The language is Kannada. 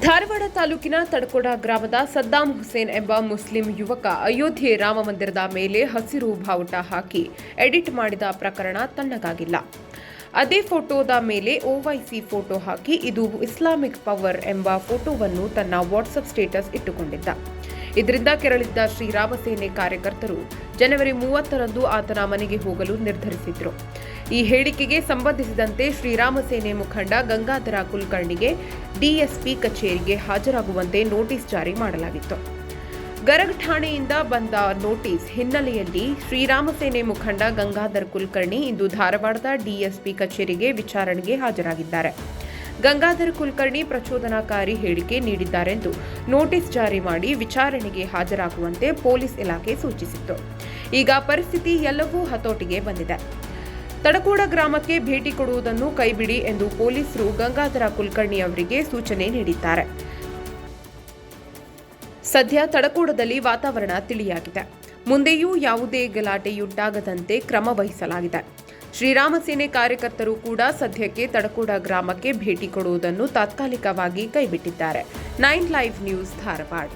ಧಾರವಾಡ ತಾಲೂಕಿನ ತಡಕೋಡ ಗ್ರಾಮದ ಸದ್ದಾಂ ಹುಸೇನ್ ಎಂಬ ಮುಸ್ಲಿಂ ಯುವಕ ಅಯೋಧ್ಯೆ ರಾಮ ಮಂದಿರದ ಮೇಲೆ ಹಸಿರು ಬಾವುಟ ಹಾಕಿ ಎಡಿಟ್ ಮಾಡಿದ ಪ್ರಕರಣ ತಣ್ಣಗಾಗಿಲ್ಲ. ಅದೇ ಫೋಟೋದ ಮೇಲೆ ಓವೈಸಿ ಫೋಟೋ ಹಾಕಿ ಇದು ಇಸ್ಲಾಮಿಕ್ ಪವರ್ ಎಂಬ ಫೋಟೋವನ್ನು ತನ್ನ ವಾಟ್ಸಪ್ ಸ್ಟೇಟಸ್ ಇಟ್ಟುಕೊಂಡಿದ್ದ. ಇದರಿಂದ ಕೆರಳಿದ್ದ ಶ್ರೀರಾಮ ಸೇನೆ ಕಾರ್ಯಕರ್ತರು ಜನವರಿ ಮೂವತ್ತರಂದು ಆತನ ಮನೆಗೆ ಹೋಗಲು ನಿರ್ಧರಿಸಿದ್ರು. ಈ ಹೇಳಿಕೆಗೆ ಸಂಬಂಧಿಸಿದಂತೆ ಶ್ರೀರಾಮ ಸೇನೆ ಮುಖಂಡ ಗಂಗಾಧರ ಕುಲಕರ್ಣಿಗೆ ಡಿಎಸ್ಪಿ ಕಚೇರಿಗೆ ಹಾಜರಾಗುವಂತೆ ನೋಟಿಸ್ ಜಾರಿ ಮಾಡಲಾಗಿತ್ತು. ಗರಗ್ ಠಾಣೆಯಿಂದ ಬಂದ ನೋಟಿಸ್ ಹಿನ್ನೆಲೆಯಲ್ಲಿ ಶ್ರೀರಾಮ ಸೇನೆ ಮುಖಂಡ ಗಂಗಾಧರ್ ಕುಲಕರ್ಣಿ ಇಂದು ಧಾರವಾಡದ ಡಿಎಸ್ಪಿ ಕಚೇರಿಗೆ ವಿಚಾರಣೆಗೆ ಹಾಜರಾಗಿದ್ದಾರೆ. ಗಂಗಾಧರ್ ಕುಲಕರ್ಣಿ ಪ್ರಚೋದನಾಕಾರಿ ಹೇಳಿಕೆ ನೀಡಿದ್ದಾರೆಂದು ನೋಟಿಸ್ ಜಾರಿ ಮಾಡಿ ವಿಚಾರಣೆಗೆ ಹಾಜರಾಗುವಂತೆ ಪೊಲೀಸ್ ಇಲಾಖೆ ಸೂಚಿಸಿತ್ತು. ಈಗ ಪರಿಸ್ಥಿತಿ ಎಲ್ಲವೂ ಹತೋಟಿಗೆ ಬಂದಿದೆ. ತಡಕೋಡ ಗ್ರಾಮಕ್ಕೆ ಭೇಟಿ ಕೊಡುವುದನ್ನು ಕೈಬಿಡಿ ಎಂದು ಪೊಲೀಸರು ಗಂಗಾಧರ ಕುಲಕರ್ಣಿ ಅವರಿಗೆ ಸೂಚನೆ ನೀಡಿದ್ದಾರೆ. ಸದ್ಯ ತಡಕೋಡದಲ್ಲಿ ವಾತಾವರಣ ತಿಳಿಯಾಗಿದೆ. ಮುಂದೆಯೂ ಯಾವುದೇ ಗಲಾಟೆಯುಂಟಾಗದಂತೆ ಕ್ರಮ ವಹಿಸಲಾಗಿದೆ. ಶ್ರೀರಾಮ ಸೇನೆ ಕಾರ್ಯಕರ್ತರು ಕೂಡ ಸದ್ಯಕ್ಕೆ ತಡಕೋಡ ಗ್ರಾಮಕ್ಕೆ ಭೇಟಿ ಕೊಡುವುದನ್ನು ತಾತ್ಕಾಲಿಕವಾಗಿ ಕೈಬಿಟ್ಟಿದ್ದಾರೆ. Nine live news Dharwad.